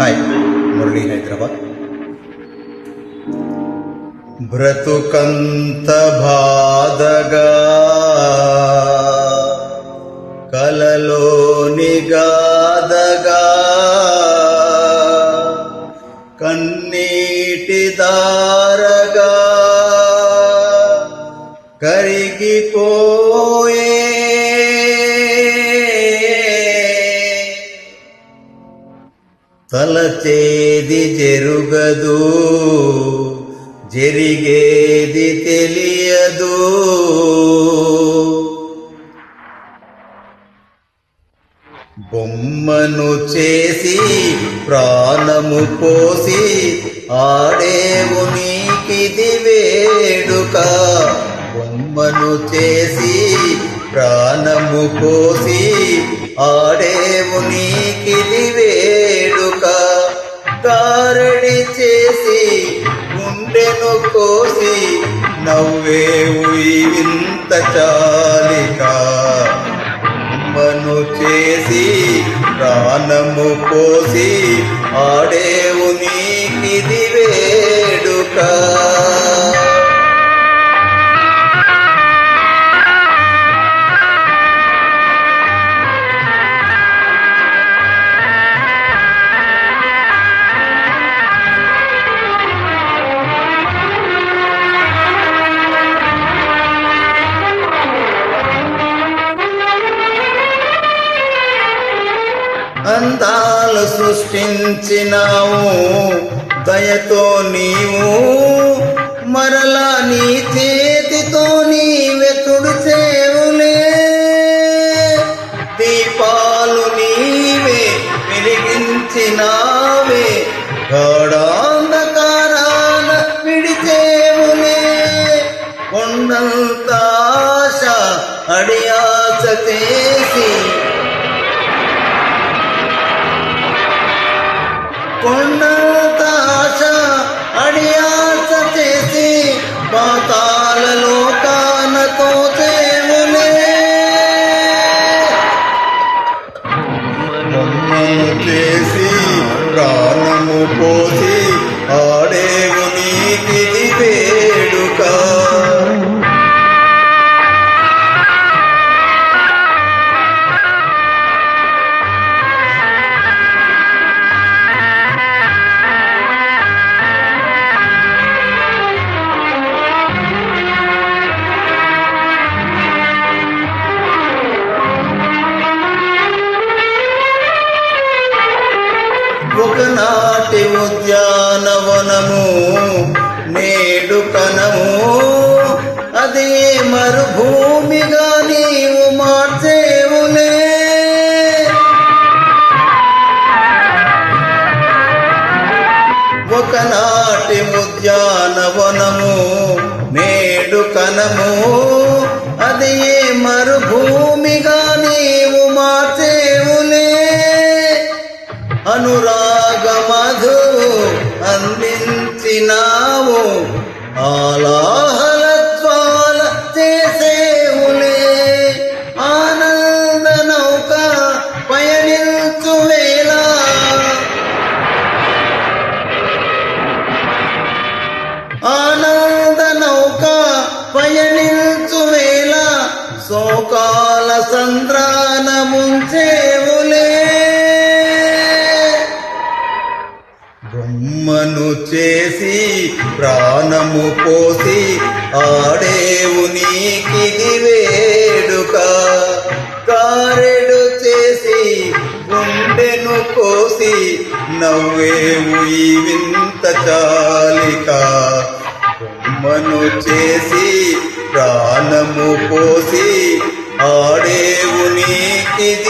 Hi Murali Hyderabad బ్రతుకంత బాధగా కలలో నిగాదగా కన్నీటి దారగా కరిగిపోయే తలచేది జరుగదు జరిగేది తెలియదు. బొమ్మను చేసి ప్రాణము పోసి ఆడేవు నీకిది వేడుక. బొమ్మను చేసి ప్రాణము పోసి ఆడేవు నీకిది వేడుక గారడి చేసి గుండెను కోసి నవ్వే ఈ వింత చాలిక. మను చేసి ప్రాణము పోసి అందాలు సృష్టించినావు. దయతో నీవు మరలా నీ చేతితో నీవే తుడిచేవులే దీపాలు నీవే వెలిగించినావే. గాఢాంధకారాన విడిచేవులే. కొండంతాశ అడియాస చేసి కొండంత ఆశ అడియాస చేసి పాతాలలో ఒకనాటి ఉద్యానవనము నేడు కనము. అదే మరుభూమిగా నీవు మార్చేవులే. ఒకనాటి ఉద్యానవనము నేడు కనము. అదే మరుభూమిగా అనురాగ మధు అందించినావు. ఆలాహలత్వాల చేసేవులే. ఆనంద నౌక పయనించు వేళ. ఆనంద నౌక పయనించు వేళ. శోకాల సంద్రాన ఉమ్మను చేసి ప్రాణము పోసి ఆడేవు నీకిది వేడుక కారెడు చేసి గుండెను కోసి నవ్వేవు ఈ వింత చాలిక. ఉమ్మను చేసి ప్రాణము పోసి ఆడేవు నీకిది